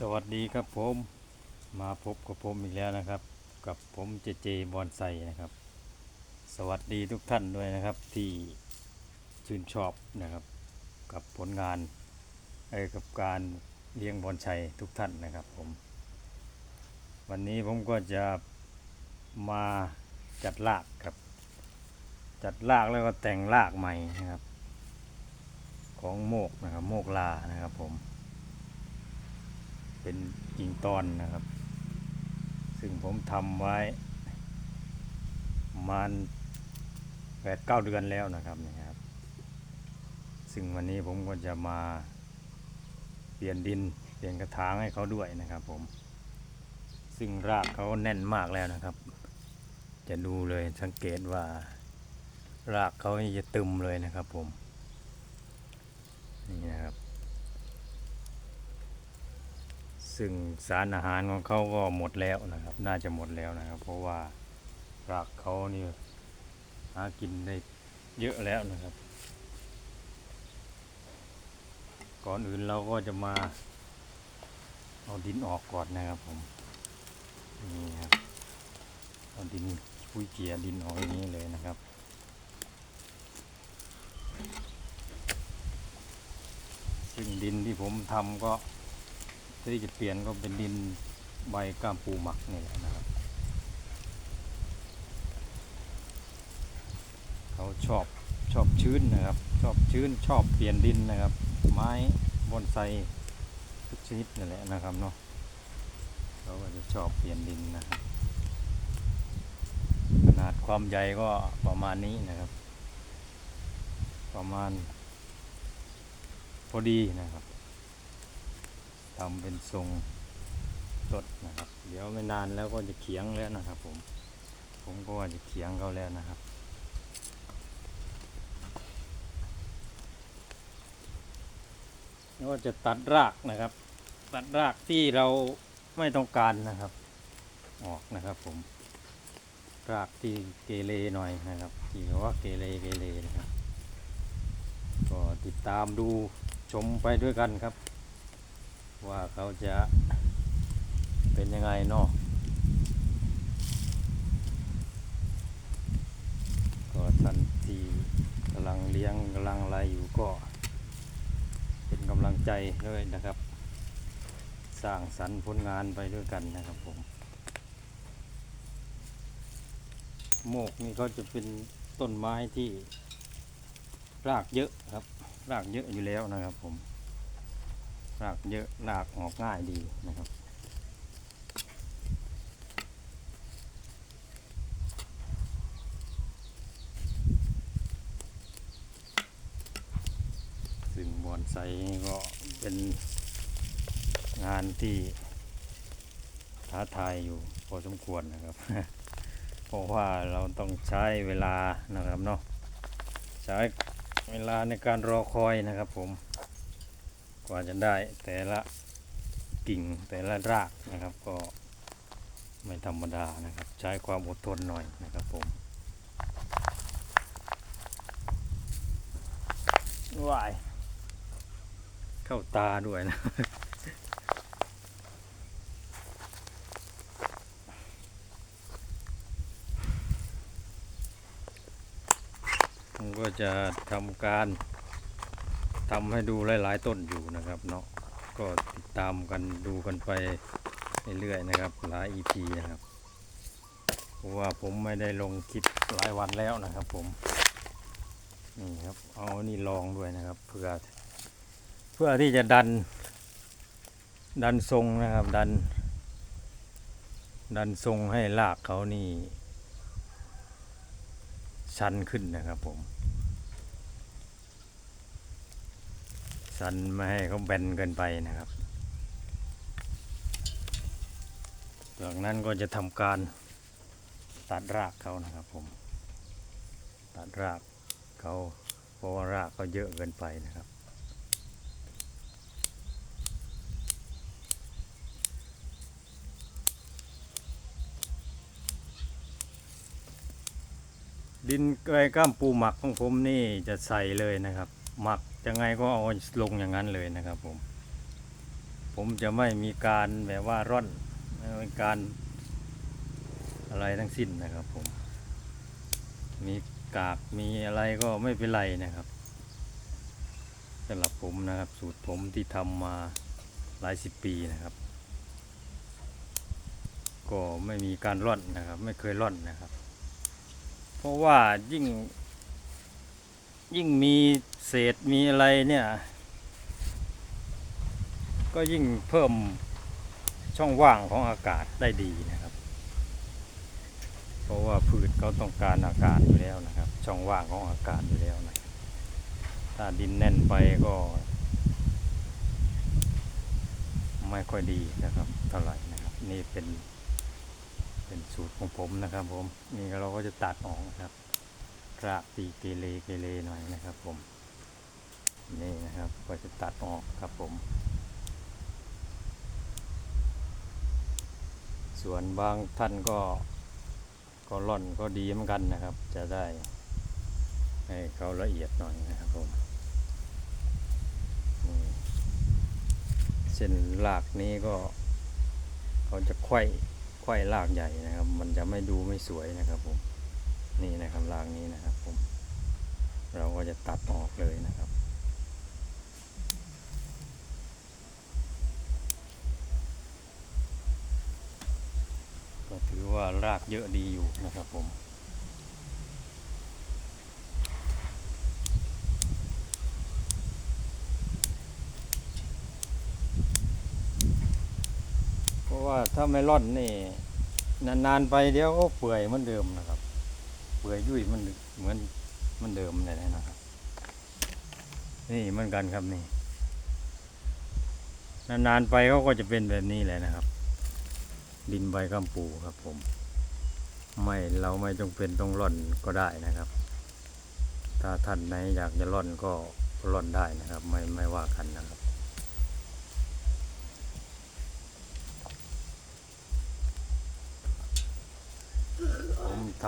สวัสดีครับผมมาพบกับผมอีกแล้วนะครับ กับผมเจเจบอนไซนะครับ สวัสดีทุกท่านด้วยนะครับที่ชื่นชอบนะครับ กับผลงานเอ้กับการเลี้ยงบอนไซทุกท่านนะครับผม วันนี้ผมก็จะมาจัดรากครับ จัดรากแล้วก็แต่งรากใหม่นะครับ ของโมกนะครับโมกลานะครับผม เป็นกิ่งตอนนะครับ ซึ่งผมทำไว้ประมาณแปดเก้าเดือนแล้วนะครับนี่ครับ ซึ่งวันนี้ผมก็จะมาเปลี่ยนดินเปลี่ยนกระถางให้เขาด้วยนะครับผม ซึ่งรากเขาแน่นมากแล้วนะครับ จะดูเลยสังเกตว่า รากเขาจะตึมเลยนะครับผม นี่นะครับ ซึ่งสารอาหารของเขาก็หมดแล้วนะครับ น่าจะหมดแล้วนะครับ เพราะว่ารากเขานี่หากินได้เยอะแล้วนะครับ ก่อนอื่นเราก็จะมา เอาดินออกก่อนนะครับผมนี่ครับเอาดินปุ้ยเกียดินออกอย่างนี้เลยนะครับซึ่งดินที่ผมทำก็ ที่จะเปลี่ยนก็เป็นดินใบก้ามปูหมักนี่แหละนะครับ เขาชอบชอบชื้นนะครับ ชอบชื้นชอบเปลี่ยนดินนะครับ ไม้บอนไซทุกชนิดนั่นแหละนะครับเนาะเขาก็จะชอบเปลี่ยนดินนะครับขนาดความใหญ่ก็ประมาณนี้นะครับ ประมาณพอดีนะครับ ทำเป็นทรงตดนะครับ เดี๋ยวไม่นานแล้วก็จะเขียงแล้วนะครับ ผม ผมก็จะเขียงเขาแล้วนะครับก็จะตัดรากนะครับ ตัดรากที่เราไม่ต้องการนะครับ ออกนะครับผม รากที่เกเรหน่อยนะครับ ที่ว่าเกเรเกเรนะครับ ก็ติดตามดูชมไปด้วยกันครับ ว่าเขาจะเป็นยังไงเนาะก็ท่านที่กำลังเลี้ยงกำลังอะไรอยู่ก็ เป็นกำลังใจด้วยนะครับ สร้างสรรค์ผลงานไปด้วยกันนะครับผมโมกนี่ก็จะเป็นต้นไม้ที่รากเยอะครับ รากเยอะอยู่แล้วนะครับผม รากเยอะรากออกง่ายดีนะครับ ซึ่งบอนไซนี่ก็เป็นงานที่ท้าทายอยู่พอสมควรนะครับ เพราะว่าเราต้องใช้เวลานะครับเนาะใช้เวลาในการรอคอยนะครับผม กว่าจะได้แต่ละกิ่งแต่ละรากนะครับ ก็ไม่ธรรมดานะครับ ใช้ความอดทนหน่อยนะครับผมวายเข้าตาด้วยนะผมก็จะทำการ ทำให้ดูหลายๆต้นอยู่นะครับเนาะก็ติดตามกันดูกันไปเรื่อยๆนะครับหลาย EP นะครับเพราะว่าผมไม่ได้ลงคลิปหลายวันแล้วนะครับผมนี่ครับเอานี่ลองด้วยนะครับเพื่อเพื่อที่จะดัน ดันทรงนะครับดัน ดันทรงให้รากเขานี่ชันขึ้นนะครับผม ชันไม่ให้เขาแบนเกินไปนะครับ จากนั้นก็จะทำการตัดรากเขานะครับผม ตัดรากเขาเพราะว่ารากเขาเยอะเกินไปนะครับดินไก่ก้ามปูหมักของผมนี่จะใส่เลยนะครับ หมัก ยังไงก็เอาลงอย่างนั้นเลยนะครับผม ผมจะไม่มีการแบบว่าร่อนไม่มีการอะไรทั้งสิ้นนะครับผม มีกากมีอะไรก็ไม่เป็นไรนะครับสำหรับผมนะครับ สูตรผมที่ทำมาหลายสิบปีนะครับ ก็ไม่มีการร่อนนะครับ ไม่เคยร่อนนะครับ เพราะว่ายิ่ง ยิ่งมีเศษมีอะไรเนี่ย ก็ยิ่งเพิ่มช่องว่างของอากาศได้ดีนะครับ เพราะว่าพืชเขาต้องการอากาศอยู่แล้วนะครับ ช่องว่างของอากาศอยู่แล้วนะถ้าดินแน่นไปก็ ไม่ค่อยดีนะครับเท่าไหร่นะครับ นี่เป็นเป็นสูตรของผมนะครับผมนี่เราก็จะตัดออกนะครับ รากตีเกเรเกเรหน่อยนะครับผม นี่นะครับก็จะตัดออกครับผม ส่วนบางท่านก็ก็ร่อนก็ดีเหมือนกันนะครับ จะได้ให้เขาละเอียดหน่อยนะครับผมเส้นรากนี้ก็เขาจะไขว้ไขว้รากใหญ่นะครับ มันจะไม่ดูไม่สวยนะครับผม นี่นะครับรากนี้นะครับผม เราก็จะตัดออกเลยนะครับ ก็ถือว่ารากเยอะดีอยู่นะครับผมเพราะว่าถ้าไม่ร่อนนี่ นาน ๆ ไปเดี๋ยวก็เปื่อยเหมือนเดิมนะครับ ปื่อยยุ่ยมันเหมือนมันเดิมเลยนะครับ นี่เหมือนกันครับนี่ นานๆไปเขาก็จะเป็นแบบนี้แหละนะครับ ดินใบกัมปูครับ ผม ไม่เราไม่จงเป็นต้องร่อนก็ได้นะครับ ถ้าท่านไหนอยากจะร่อนก็ร่อนได้นะครับ ไม่ไม่ว่ากันนะครับ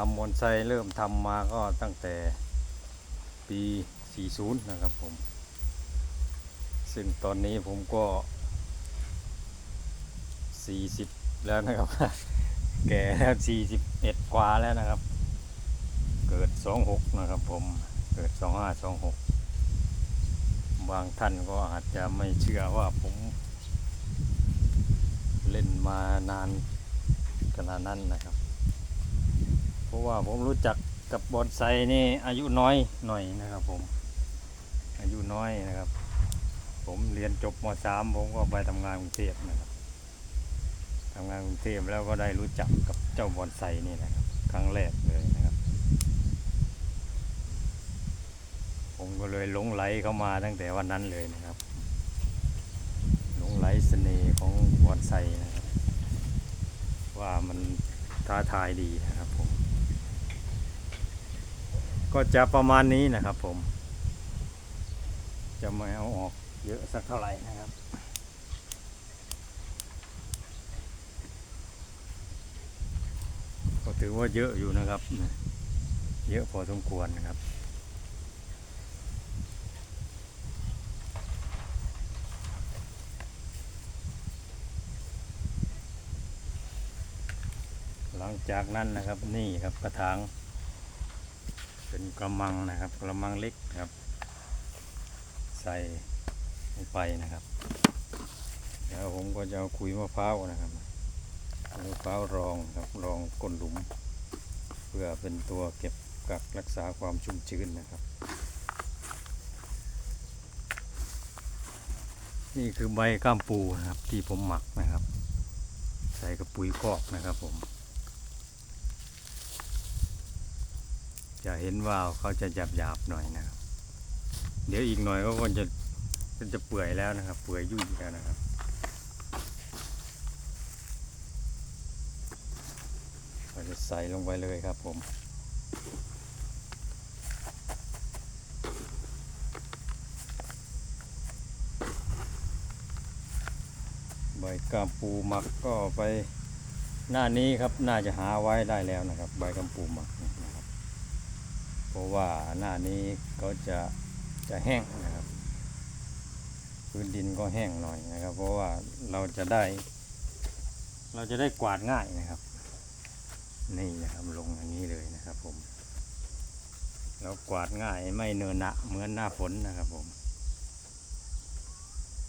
ทำบอนไซเริ่มทำมาก็ตั้งแต่ปี 40 นะครับผม ซึ่งตอนนี้ผมก็ 40 แล้วนะครับ แก่แล้ว 41กว่าแล้วนะครับ เกิด 26 นะครับผม เกิด 2526 บางท่านก็อาจจะไม่เชื่อว่าผมเล่นมานานขนาดนั้นนะครับ เพราะว่าผมรู้จักกับบอนไซนี่อายุน้อยหน่อยนะครับ ผม อายุน้อยนะครับ ผมเรียนจบม .3 ผมก็ไปทำงานกรุงเทพนะครับทำงานกรุงเทพแล้วก็ได้รู้จักกับเจ้าบอนไซนี่นะครับ ครั้งแรกเลยนะครับ ผมก็เลยหลงไหลเข้ามาตั้งแต่วันนั้นเลยนะครับ หลงไหลเสน่ห์ของบอนไซนะครับ ว่ามันท้าทายดีนะครับผม ก็จะประมาณนี้นะครับผม จะไม่เอาออกเยอะสักเท่าไหร่นะครับ ก็ถือว่าเยอะอยู่นะครับ เยอะพอสมควรนะครับหลังจากนั้นนะครับนี่ครับกระถาง เป็นกระมังนะครับกระมังเล็กครับ ใส่ลงไปนะครับ เดี๋ยวผมก็จะเอาคุยมะพร้าวนะครับมะพร้าวรองครับรองก้นหลุม เพื่อเป็นตัวเก็บกักรักษาความชุ่มชื้นนะครับ นี่คือใบก้ามปูนะครับที่ผมหมักนะครับ ใส่กับปุ๋ยคอกนะครับผม จะเห็นว่าเขาจะหยาบหยาบๆหน่อยนะครับ เดี๋ยวอีกหน่อยก็คงจะก็จะเปื่อยแล้วนะครับ เปื่อยยุ่ยแล้วนะครับเราจะใส่ลงไปเลยครับผมใบกามปูหมักก็ไปหน้านี้ครับน่าจะหาไว้ได้แล้วนะครับ ใบกามปูหมักนะ รับเพราะว่าหน้านี้เขาจะจะแห้งนะครับ พื้นดินก็แห้งหน่อยนะครับ เพราะว่าเราจะได้ เราจะได้กวาดง่ายนะครับ นี่นะครับลงอย่างนี้เลยนะครับผมแล้วกวาดง่ายไม่เนินหนะเหมือนหน้าฝนนะครับผม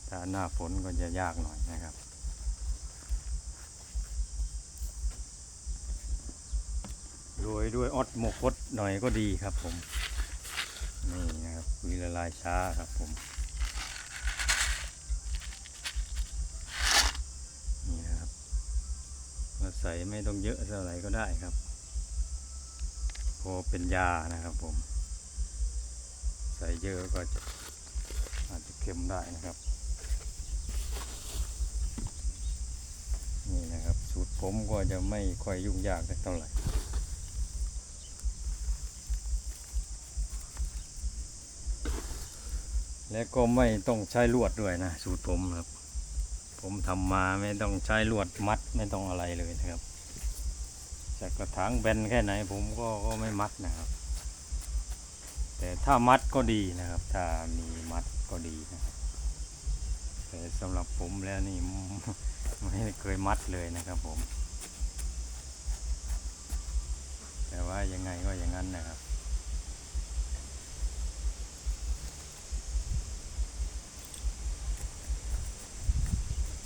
ถ้าหน้าฝนก็จะยากหน่อยนะครับ โรยด้วยออดหมกดหน่อยก็ดีครับผมนี่นะครับคุยละลายช้าครับผมนี่นะครับมาใส่ไม่ต้องเยอะเท่าไหร่ก็ได้ครับ พอเป็นยานะครับผม ใส่เยอะก็จะอาจจะเค็มได้นะครับ นี่นะครับสูตรผมก็จะไม่ค่อยยุ่งยากสักเท่าไหร่ และก็ไม่ต้องใช้ลวดด้วยนะสูตรผมครับ ผมทำมาไม่ต้องใช้ลวดมัดไม่ต้องอะไรเลยนะครับจากกระถางแบนแค่ไหนผมก็ก็ไม่มัดนะครับ แต่ถ้ามัดก็ดีนะครับ ถ้ามีมัดก็ดีนะครับแต่สำหรับผมแล้วนี่ไม่เคยมัดเลยนะครับผม แต่ว่ายังไงก็อย่างนั้นนะครับ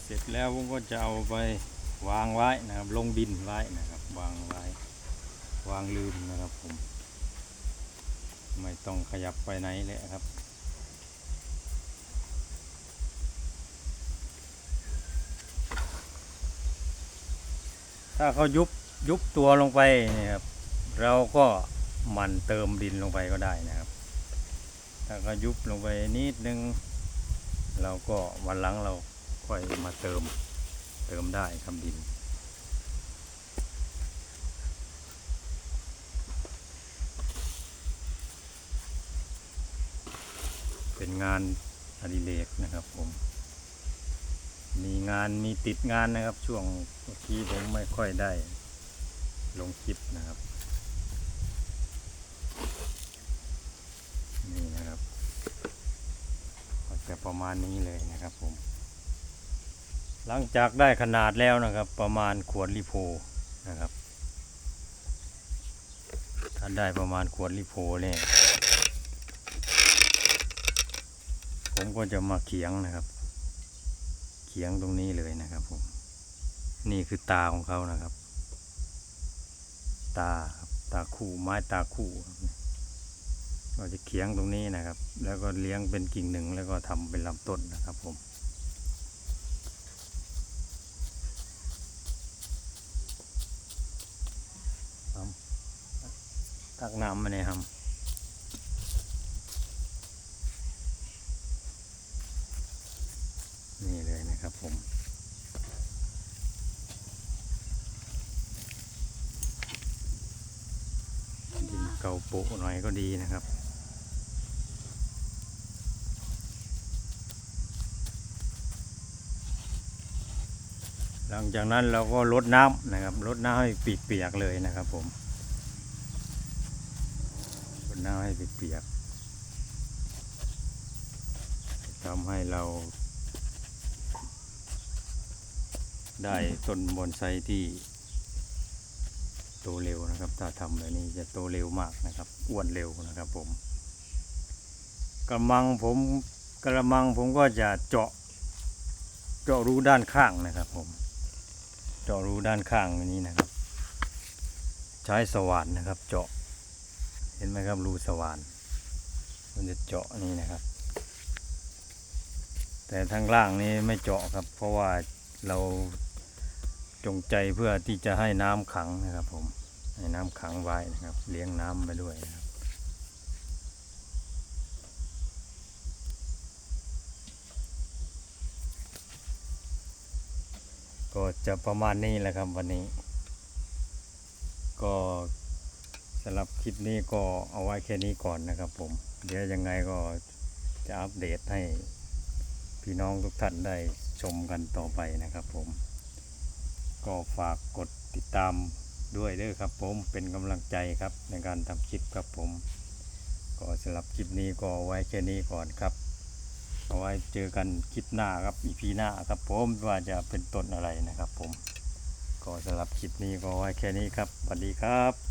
เสร็ จแล้วผมก็จะเอาไปวางไว้นะครับ ลงดินไว้นะครับ วางไว้ วางลืมนะครับผม ไม่ต้องขยับไปไหนเลยครับถ้าเขายุบยุบตัวลงไปเนี่ยครับเราก็มันเติมดินลงไปก็ได้นะครับ ถ้าเขายุบลงไปนิดนึง เราก็วันหลังเรา ค่อยมาเติมเติมได้ครับดิน เป็นงานอดิเรกนะครับผม มีงานมีติดงานนะครับ ช่วงเมื่ผมไม่ค่อยได้ลงคลิปนะครับนี่นะครับ ก็จะประมาณนี้เลยนะครับผม หลังจากได้ขนาดแล้วนะครับ ประมาณขวดลิโพนะครับถ้าได้ประมาณขวดลิโพเนี่ยผมก็จะมาเขียงนะครับ เขียงตรงนี้เลยนะครับผมนี่คือตาของเขานะครับ ตาตาคู่ไม้ตาคู่เราจะเขียงตรงนี้นะครับ แล้วก็เลี้ยงเป็นกิ่งหนึ่งแล้วก็ทำเป็นลำต้นนะครับผม ตักน้ำมาเนี่ยครับนี่เลยนะครับผมดินเก่าโปะหน่อยก็ดีนะครับหลังจากนั้นเราก็ลดน้ำนะครับลดน้ำให้เปียกเลยนะครับผม รดน้ำให้เปียกทำให้เรา ได้ต้นบอนไซที่โตเร็วนะครับ ถ้าทำแบบนี้จะโตเร็วมากนะครับ อ้วนเร็วนะครับผมกระมังผมกระมังผมก็จะเจาะ เจาะรูด้านข้างนะครับผม เจาะรูด้านข้างนี้นะครับ ใช้สว่านนะครับ เจาะ ห็นไหมครับรูสว่าน มันจะเจาะนี่นะครับ แต่ทางล่างนี้ไม่เจาะครับ เพราะว่าเราจงใจเพื่อที่จะให้น้ำขังนะครับ ผมให้น้ำขังไว้นะครับ เลี้ยงน้ำไปด้วยนะครับก็จะประมาณนี้แหละครับวันนี้ ก็ สำหรับคลิปนี้ก็เอาไว้แค่นี้ก่อนนะครับผม เดี๋ยวยังไงก็จะอัปเดตให้พี่น้องทุกท่านได้ชมกันต่อไปนะครับผม ก็ฝากกดติดตามด้วยเด้อครับผมเป็นกำลังใจครับในการทำคลิปครับผม ก็สำหรับคลิปนี้ก็เอาไว้แค่นี้ก่อนครับเอาไว้เจอกันคลิปหน้าครับอีพีหน้าครับผมว่าจะเป็นต้นอะไรนะครับผม ก็สำหรับคลิปนี้ก็ไว้แค่นี้ครับสวัสดีครับ